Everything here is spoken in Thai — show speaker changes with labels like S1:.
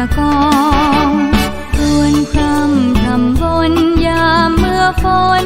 S1: ประกองรวนคร่ำทำบนยามเมื่อฝน